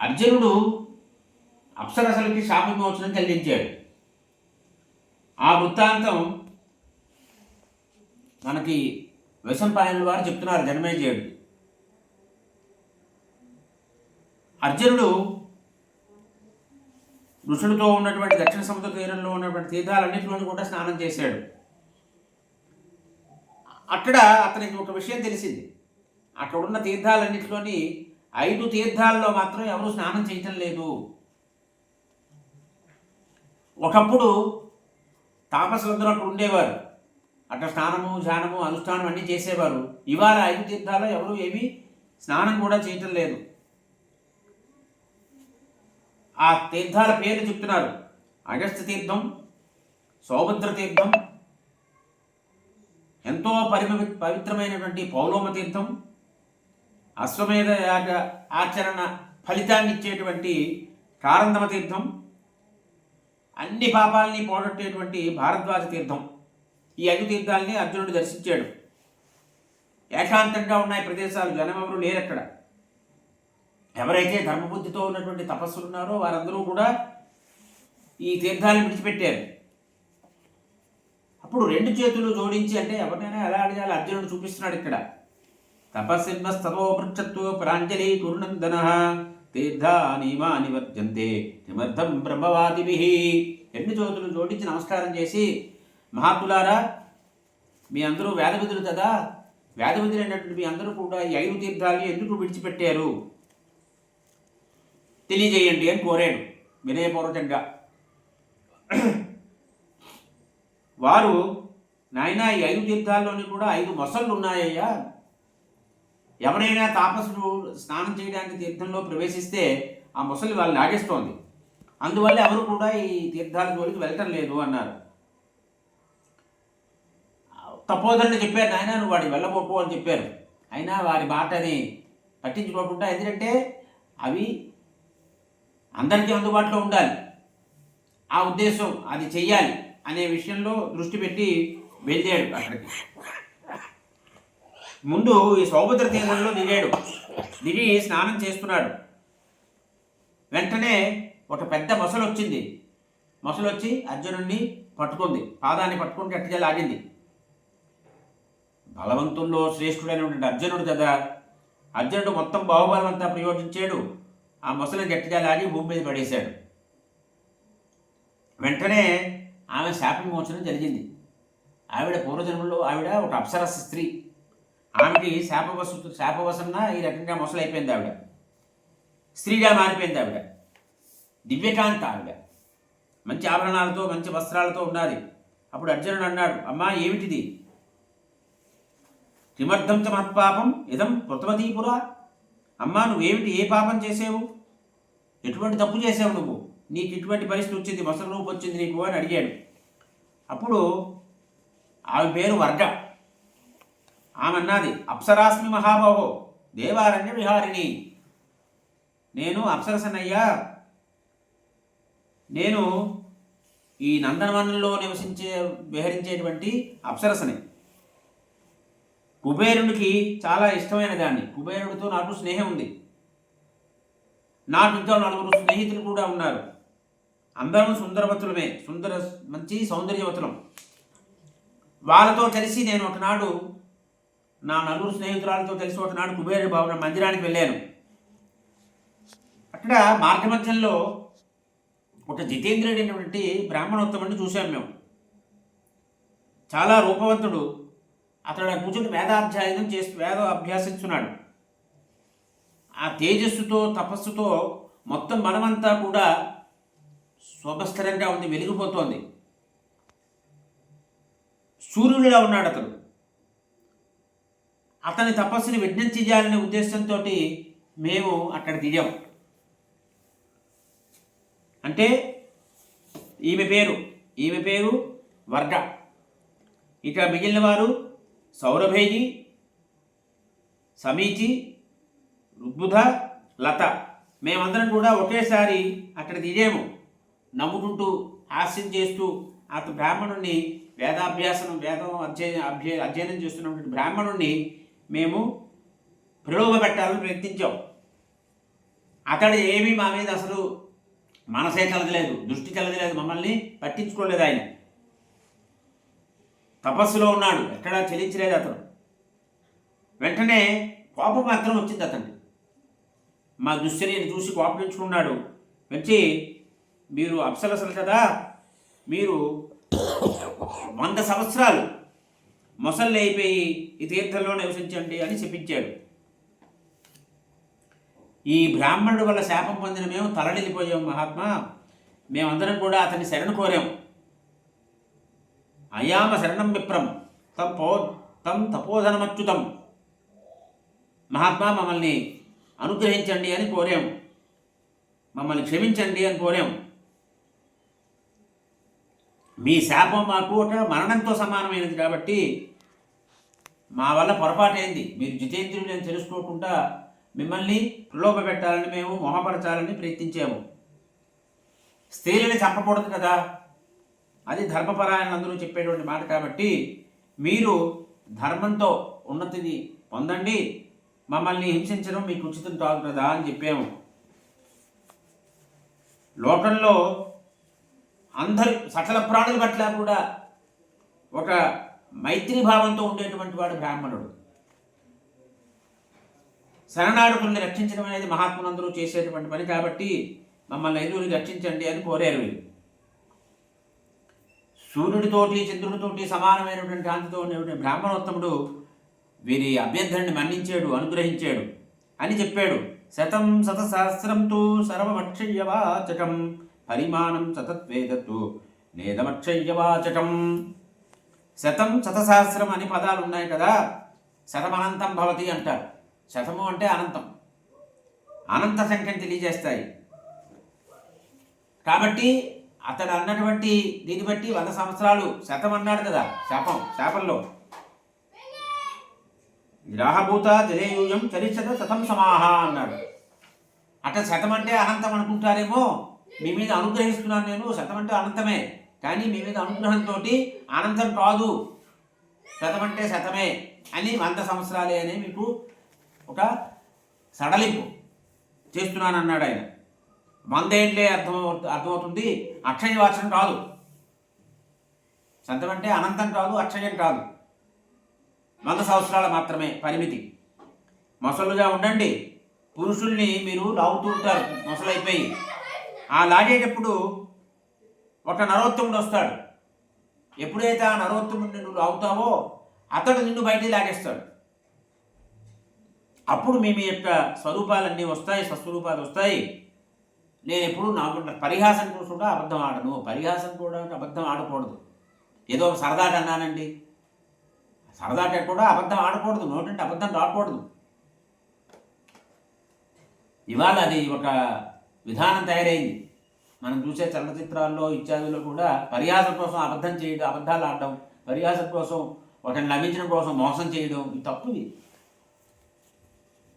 అర్జునుడు అప్సరసలకి శాప విమోచనం కలిగించాడు. ఆ వృత్తాంతం మనకి విషంపాయన వారు చెప్తున్నారు జన్మేజయుడు. అర్జునుడు ఋషుడితో ఉన్నటువంటి దక్షిణ సముద్ర తీరంలో ఉన్నటువంటి తీర్థాలన్నింటిలోనూ కూడా స్నానం చేశాడు. అక్కడ అతనికి ఒక విషయం తెలిసింది. అక్కడ ఉన్న తీర్థాలన్నింటిలోని ఐదు తీర్థాల్లో మాత్రం ఎవరు స్నానం చేయటం లేదు. ఒకప్పుడు తాపసులందరూ అక్కడ ఉండేవారు. అక్కడ స్నానము ధ్యానము అనుష్ఠానం అన్నీ చేసేవారు. ఇవాళ ఐదు తీర్థాల్లో ఎవరు ఏమీ స్నానం కూడా చేయటం లేదు. ఆ తీర్థాల పేర్లు చెప్తున్నారు. అగస్త్య తీర్థం సౌభద్ర తీర్థం ఎంతో పరిమ పవిత్రమైనటువంటి పౌలోమ తీర్థం అశ్వమేధ యాగ ఆచరణ ఫలితాన్ని ఇచ్చేటువంటి కారంధమ తీర్థం అన్ని పాపాలని పోగొట్టేటువంటి భారద్వాజ తీర్థం. ఈ ఐదు తీర్థాలని అర్జునుడు దర్శించాడు. ఏకాంతంగా ఉన్నాయి ప్రదేశాలు జనమెవరు లేరక్కడ. ఎవరైతే ధర్మబుద్ధితో ఉన్నటువంటి తపస్సులు ఉన్నారో వారందరూ కూడా ఈ తీర్థాలను విడిచిపెట్టారు. అప్పుడు రెండు చేతులు జోడించి అంటే ఎవరినైనా ఎలా అడగాలి? అర్జునుడు చూపిస్తున్నాడు ఇక్కడ. తపస్సిన్మస్తతో పృచ్చత్వ పరాంజలి కురునందన తీర్థానీమాని వర్జంతే. కిమర్థం బ్రహ్మవాదిభి. ఎన్ని చోతులు జోడించి నమస్కారం చేసి మహాత్ములారా మీ అందరూ వేదవిధులు కదా? వేదవిధులు అయినటువంటి మీ అందరూ కూడా ఈ ఐదు తీర్థాలు ఎందుకు విడిచిపెట్టారు? తెలియజేయండి అని కోరాడు వినయపూర్వకంగా. వారు నాయన ఈ ఐదు తీర్థాల్లోని కూడా ఐదు మొసళ్ళు ఉన్నాయ్యా ఎవరైనా తాపసుడు స్నానం చేయడానికి తీర్థంలో ప్రవేశిస్తే ఆ ముసలి వాళ్ళు లాగేస్తోంది అందువల్ల ఎవరు కూడా ఈ తీర్థాల జోలికి వెళ్ళటం లేదు అన్నారు. తప్పోదండి చెప్పారు నాయన నువ్వు వాడికి వెళ్ళబోకు అని చెప్పారు. అయినా వారి మాటని పట్టించుకోకుండా ఎందుకంటే అవి అందరికీ అందుబాటులో ఉండాలి. ఆ ఉద్దేశం అది చెయ్యాలి అనే విషయంలో దృష్టి పెట్టి వెళ్ళాడు అక్కడికి. ముందు ఈ సౌభద్ర తీర్థంలో దిగాడు. దిగి స్నానం చేస్తున్నాడు. వెంటనే ఒక పెద్ద మొసలు వచ్చింది. మొసలు వచ్చి అర్జునుడిని పట్టుకుంది. పాదాన్ని పట్టుకుని గట్టిగా లాగింది. బలవంతుల్లో శ్రేష్ఠుడైనటువంటి అర్జునుడు కదా. అర్జునుడు మొత్తం బాహుబలం అంతా ప్రయోజించాడు ఆ మొసలిని గట్టిగా లాగి భూమి మీద పడేశాడు. వెంటనే ఆమె శాప విమోచనం జరిగింది. ఆవిడ పూర్వజన్మలో ఆవిడ ఒక అప్సరస స్త్రీ. ఆమెకి శాపవసు శాపవశంన ఈ రకంగా మొసలైపోయింది ఆవిడ. స్త్రీగా మారిపోయింది ఆవిడ. దివ్యకాంత ఆవిడ. మంచి ఆభరణాలతో మంచి వస్త్రాలతో ఉన్నది. అప్పుడు అర్జునుడు అన్నాడు అమ్మా ఏమిటిది? కిమర్థం చ మత్పాపం ఇదం కృతవతీపురా అమ్మా నువ్వేమిటి ఏ పాపం చేసావు? ఎటువంటి తప్పు చేసావు నువ్వు? నీకు ఇటువంటి పరిస్థితి వచ్చింది మొసలు రూపు వచ్చింది నీకు అని అడిగాడు. అప్పుడు ఆమె పేరు వర్గ. ఆమె అప్సరాస్మి మహాబాహో దేవారణ్య విహారిణి. నేను అప్సరసనయ్యా. నేను ఈ నందనవనంలో నివసించే విహరించేటువంటి అప్సరసని. కుబేరుడికి చాలా ఇష్టమైన దాన్ని. కుబేరుడితో నాకు స్నేహం ఉంది. నా ఇంకా నలుగురు స్నేహితులు కూడా ఉన్నారు. అందరం సుందరవతులమే. సుందర మంచి సౌందర్యవతులం. వాళ్ళతో కలిసి నేను ఒకనాడు నా నలుగురు స్నేహితురాలతో కలిసి ఒకనాడు కుబేరుడి భవన మందిరానికి వెళ్ళాను. అక్కడ మార్గమధ్యంలో ఒక జితేంద్రుడైనటువంటి బ్రాహ్మణోత్తముడిని చూశాం మేము. చాలా రూపవంతుడు. అతడు కూర్చొని వేదాధ్యాయనం చేస్తూ వేద అభ్యాసించున్నాడు ఆ తేజస్సుతో తపస్సుతో మొత్తం మనమంతా కూడా స్వభస్థిరంగా ఉంది వెలిగిపోతోంది. సూర్యుడిలా ఉన్నాడు అతడు. అతని తపస్సుని విజ్ఞప్తి చేయాలనే ఉద్దేశంతో మేము అక్కడ దిగాం. అంటే ఈమె పేరు ఈమె పేరు వర్గ ఇక మిగిలిన వారు సౌరభేజి సమీచి రుగ్బుధ లత. మేమందరం కూడా ఒకేసారి అక్కడ దిగాము. నవ్వుకుంటూ హాస్యం చేస్తూ అతను బ్రాహ్మణుణ్ణి వేదాభ్యాసం వేదం అధ్యయ అభ్య అధ్యయనం చేస్తున్నటువంటి బ్రాహ్మణుణ్ణి మేము ప్రలోభపెట్టాలని ప్రయత్నించాం. అతడు ఏమీ మా మీద అసలు మనసే కలదలేదు దృష్టి కలగలేదు మమ్మల్ని పట్టించుకోలేదు ఆయన. తపస్సులో ఉన్నాడు ఎక్కడా చెల్లించలేదు అతను. వెంటనే కోపం మాత్రం వచ్చింది అతను మా దుశ్చర్యని చూసి కోపగించుకున్నాడు. వచ్చి మీరు అప్సరసలు కదా మీరు వంద సంవత్సరాలు మొసళ్ళు అయిపోయి ఈ తీర్థంలో నివసించండి అని చెప్పించాడు. ఈ బ్రాహ్మణుడు వల్ల శాపం పొందిన మేము తలడిల్లిపోయాం మహాత్మా. మేమందరం కూడా అతన్ని శరణు కోరాం. అయామ శరణం విప్రం. తం పో తం తపోధనమచ్యుతం. మహాత్మా మమ్మల్ని అనుగ్రహించండి అని కోరాం. మమ్మల్ని క్షమించండి అని కోరాం. మీ శాపం మాకు ఒక మరణంతో సమానమైనది కాబట్టి మా వల్ల పొరపాటైంది మీరు జితేంద్రుడు అని తెలుసుకోకుండా మిమ్మల్ని ప్రలోభ పెట్టాలని మేము మొహపరచాలని ప్రయత్నించాము. స్త్రీలని చంపకూడదు కదా. అది ధర్మపరాయణ అందరూ చెప్పేటువంటి మాట కాబట్టి మీరు ధర్మంతో ఉన్నతిని పొందండి. మమ్మల్ని హింసించడం మీకు ఉచితం కాదు కదా అని చెప్పాము. లోకంలో అందరి సకల ప్రాణుల పట్ల కూడా ఒక మైత్రి భావంతో ఉండేటువంటి వాడు బ్రాహ్మణుడు. శరణాడుకుల్ని రక్షించడం అనేది మహాత్ములందరూ చేసేటువంటి పని కాబట్టి మమ్మల్ని ఐదుగురిని రక్షించండి అని కోరారు వీళ్ళు. సూర్యుడితోటి చంద్రుడితోటి సమానమైనటువంటి కాంతితో ఉండేటువంటి బ్రాహ్మణోత్తముడు వీరి అభ్యర్థుని మన్నించాడు అనుగ్రహించాడు అని చెప్పాడు. శతం శతసహస్రంతో సర్వమక్షయ్యవాచకం. పరిమాణం సతత్వేదత్తు నేదమక్షయ్యవాచటం. శతం శతసహస్రం అని పదాలు ఉన్నాయి కదా శతమనంతం భవతి అంటారు. శతము అంటే అనంతం. అనంత సంఖ్యను తెలియజేస్తాయి. కాబట్టి అతడు అన్నటువంటి దీన్ని బట్టి వంద సంవత్సరాలు శతం అన్నాడు కదా శాపం శాపంలో. గ్రాహభూత జలేయూయం చరిచత శతం సమాహ అన్నాడు. అట శతం అంటే అనంతం అనుకుంటారేమో మీ మీద అనుగ్రహిస్తున్నాను నేను. శతం అంటే అనంతమే. కానీ మీ మీద అనుగ్రహంతో అనంతం కాదు శతం అంటే శతమే అని వంద సంవత్సరాలే అని మీకు ఒక సడలింపు చేస్తున్నాను అన్నాడు ఆయన. వంద ఏంట్లే అర్థం అర్థమవుతుంది? అక్షయ వాచనం కాదు శతం అంటే అనంతం కాదు అక్షయం కాదు వంద సంవత్సరాలు మాత్రమే పరిమితి. మొసలుగా ఉండండి. పురుషుల్ని మీరు లాగుతూ ఉంటారు. మొసలైపోయి. ఆ లాగేటప్పుడు ఒక నరోత్తముడు వస్తాడు. ఎప్పుడైతే ఆ నరోత్తముడిని నువ్వు లాగుతావో అతడు నిన్ను బయటికి లాగేస్తాడు. అప్పుడు మీ మీ యొక్క స్వరూపాలన్నీ వస్తాయి స్వస్వరూపాలు వస్తాయి. నేను ఎప్పుడు నాకు పరిహాసం కోసం కూడా అబద్ధం ఆడను. పరిహాసం కూడా అబద్ధం ఆడకూడదు. ఏదో ఒక సరదాట అన్నానండి. సరదాట కూడా అబద్ధం ఆడకూడదు. నోటంటే అబద్ధం రాకూడదు. ఇవాళ అది ఒక విధానం తయారైంది. మనం చూసే చలనచిత్రాల్లో ఇత్యాదుల్లో కూడా పరిహాసం కోసం అబద్ధం చేయడం అబద్ధాలు ఆడడం పరిహాసం కోసం ఒకరిని నవ్వించడం కోసం మోసం చేయడం ఇది తప్పుది.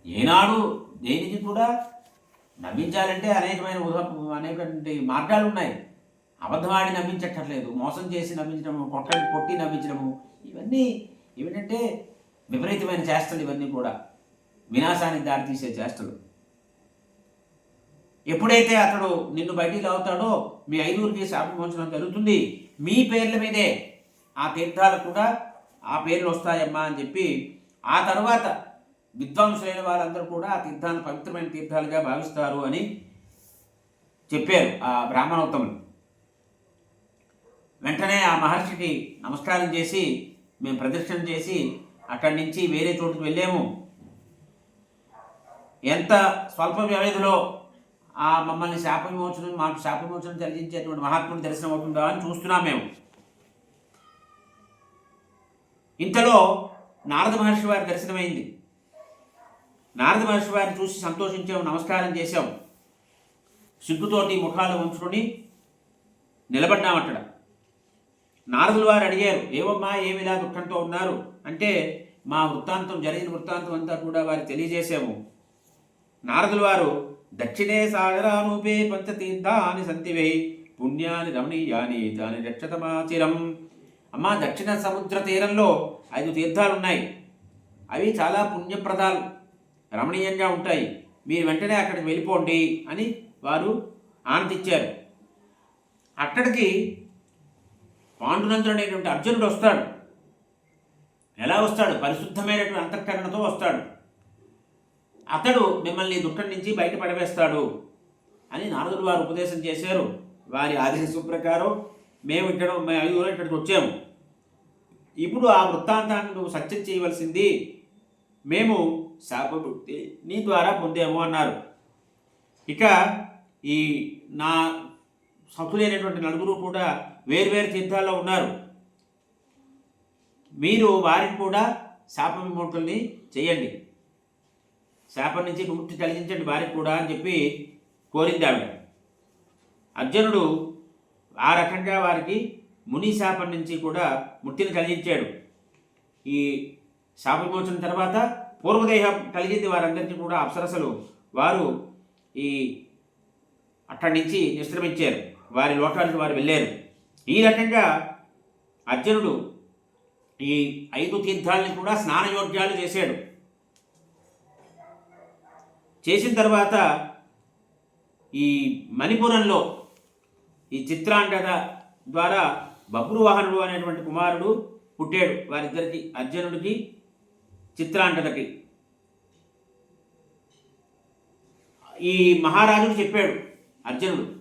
ఏనాడు దేనికి కూడా నవ్వించాలంటే అనేకమైన ఉదా అనేకటువంటి మార్గాలు ఉన్నాయి. అబద్ధమాడి నమ్మించట్లేదు నవ్వించట్లేదు మోసం చేసి నవ్వించడము కొట్ట కొట్టి నవ్వించడము ఇవన్నీ ఏమిటంటే విపరీతమైన చేష్టలు ఇవన్నీ కూడా. వినాశానికి దారితీసే చేష్టలు. ఎప్పుడైతే అతడు నిన్ను బయటికి లాగుతాడో మీ ఐదుగురికి శాపమోచనం జరుగుతుంది. మీ పేర్ల మీదే ఆ తీర్థాలు కూడా ఆ పేర్లు వస్తాయమ్మా అని చెప్పి ఆ తర్వాత విద్వాంసులైన వారందరూ కూడా ఆ తీర్థాలను పవిత్రమైన తీర్థాలుగా భావిస్తారు అని చెప్పారు ఆ బ్రాహ్మణోత్తములు. వెంటనే ఆ మహర్షికి నమస్కారం చేసి మేము ప్రదక్షిణ చేసి అక్కడి నుంచి వేరే చోటుకు వెళ్ళాము. ఎంత స్వల్ప వ్యవధిలో మమ్మల్ని శాప విమోచనం మాకు శాప విమోచనం కలిగించేటువంటి మహాత్ముని దర్శనం అవుతుందా అని చూస్తున్నాం మేము. ఇంతలో నారద మహర్షి వారి దర్శనమైంది. నారద మహర్షి వారిని చూసి సంతోషించాము నమస్కారం చేశాం. సిగ్గుతోటి ముఖాలు ఉంచుకొని నిలబడ్డామట్టడ నారదులు వారు అడిగారు ఏవమ్మా ఏమిలా దుఃఖంతో ఉన్నారు? అంటే మా వృత్తాంతం జరిగిన వృత్తాంతం అంతా కూడా వారికి తెలియజేశాము. నారదులు వారు దక్షిణే సాగరారూపే పంచతీర్థాని సంతివై పుణ్యాని రమణీయాని దాని రక్షతమాచిరం. అమ్మా దక్షిణ సముద్ర తీరంలో ఐదు తీర్థాలు ఉన్నాయి అవి చాలా పుణ్యప్రదాలు. రమణీయంగా ఉంటాయి. మీరు వెంటనే అక్కడికి వెళ్ళిపోండి అని వారు ఆనందించారు. అక్కడికి పాండునందుడు అనేటువంటి అర్జునుడు వస్తాడు. ఎలా వస్తాడు? పరిశుద్ధమైనటువంటి అంతఃకరణతో వస్తాడు. అతడు మిమ్మల్ని దుఃఖం నుంచి బయటపడవేస్తాడు అని నారదుడు వారు ఉపదేశం చేశారు. వారి ఆదేశం ప్రకారం మేము ఇక్కడ ఐదుగురు ఇక్కడికి వచ్చాము. ఇప్పుడు ఆ వృత్తాంతాన్ని నువ్వు సత్యం చేయవలసింది. మేము శాపభుక్తి నీ ద్వారా పొందాము అన్నారు. ఇక ఈ నా సతులైనటువంటి నలుగురు కూడా వేర్వేరు తీర్థాల్లో ఉన్నారు. మీరు వారిని కూడా శాప విముక్తుల్ని చేయండి. శాపం నుంచి విముక్తి కలిగించండి వారికి కూడా అని చెప్పి కోరింది ఆవిడ. అర్జునుడు ఆ రకంగా వారికి ముని శాపం నుంచి కూడా ముక్తిని కలిగించాడు. ఈ శాప విమోచన తర్వాత పూర్వదేహం కలిగింది వారందరికీ కూడా అప్సరసలు. వారు ఈ అక్కడి నుంచి నిష్క్రమించారు వారి లోకాలకు వారు వెళ్ళారు. ఈ రకంగా అర్జునుడు ఈ ఐదు తీర్థాలని కూడా స్నానయోగ్యాలు చేశాడు. చేసిన తర్వాత ఈ మణిపురంలో ఈ చిత్రాంగద ద్వారా బబ్రువాహనుడు అనేటువంటి కుమారుడు పుట్టాడు. వారిద్దరికి అర్జునుడికి చిత్రాంగదకి. ఈ మహారాజుడు చెప్పాడు అర్జునుడు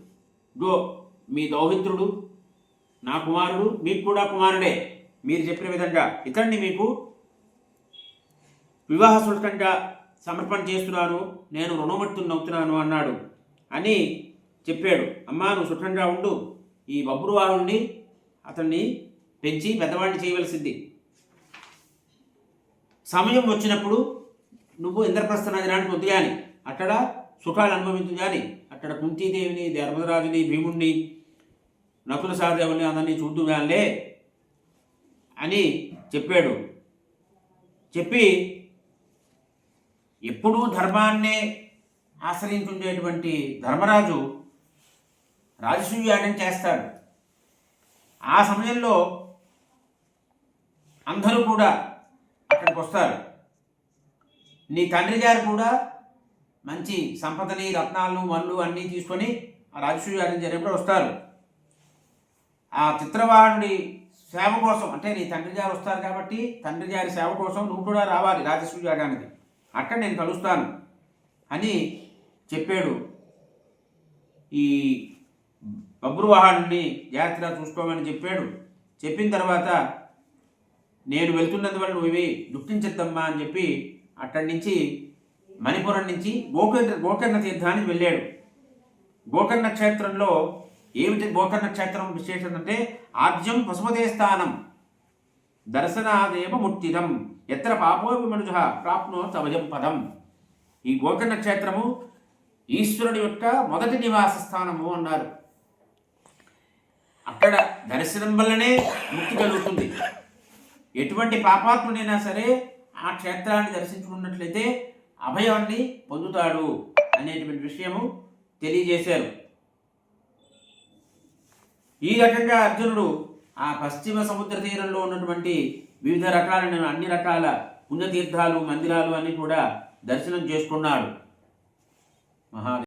గో మీ దౌహిత్రుడు నా కుమారుడు మీకు కూడా కుమారుడే. మీరు చెప్పిన విధంగా ఇతన్ని మీకు వివాహ శుల్కంగా సమర్పణ చేస్తున్నాను నేను రుణమట్టును అవుతున్నాను అన్నాడు. అని చెప్పాడు. అమ్మా నువ్వు సుఖంగా ఉండు. ఈ బబ్రువారుణ్ణి అతన్ని పెంచి పెద్దవాడిని చేయవలసింది. సమయం వచ్చినప్పుడు నువ్వు ఇంద్రప్రస్థ నగరానికి వద్దు అక్కడ సుఖాలు అనుభవించు కానీ అక్కడ కుంతీదేవిని ధర్మరాజుని భీముణ్ణి నకుల సహదేవుని అందరినీ చూద్దు కానీ అని చెప్పాడు. చెప్పి ఎప్పుడూ ధర్మాన్నే ఆశ్రయించుండేటువంటి ధర్మరాజు రాజసూయాగం చేస్తాడు. ఆ సమయంలో అందరూ కూడా అక్కడికి వస్తారు నీ తండ్రి గారు కూడా మంచి సంపదని రత్నాలను మన్లు అన్నీ తీసుకొని ఆ రాజసూయాగం జరిగినప్పుడు వస్తారు. ఆ చిత్రవాణుడి సేవ కోసం అంటే నీ తండ్రి గారు వస్తారు కాబట్టి తండ్రి గారి సేవ కోసం నువ్వు కూడా రావాలి రాజసూయాగానికి అక్కడ నేను కలుస్తాను అని చెప్పాడు. ఈ బబ్రువాహనుడిని జాగ్రత్తగా చూసుకోమని చెప్పాడు. చెప్పిన తర్వాత నేను వెళ్తున్నందువల్ల నువ్వు ఇవి దుఃఖించద్దమ్మా అని చెప్పి అక్కడి నుంచి మణిపురం నుంచి గోకర్ణ గోకర్ణ తీర్థానికి వెళ్ళాడు. గోకర్ణ క్షేత్రంలో ఏమిటి గోకర్ణ క్షేత్రం విశేషం అంటే ఆద్యం పశుపతే స్థానం దర్శనాదేవ ముక్తిదం ఎత్ర పాపోపి మనుజ ప్రాప్నో తవయం పదం. ఈ గోకర్ణ క్షేత్రము ఈశ్వరుడి యొక్క మొదటి నివాస స్థానము అన్నారు. అక్కడ దర్శనం వల్లనే ముక్తి కలుగుతుంది. ఎటువంటి పాపాత్ముడైనా సరే ఆ క్షేత్రాన్ని దర్శించుకున్నట్లయితే అభయాన్ని పొందుతాడు అనేటువంటి విషయము తెలియజేశారు. ఈ రకంగా అర్జునుడు ఆ పశ్చిమ సముద్ర తీరంలో ఉన్నటువంటి వివిధ రకాలైన అన్ని రకాల పుణ్యతీర్థాలు మందిరాలు అన్నీ కూడా దర్శనం చేసుకున్నాడు. మహా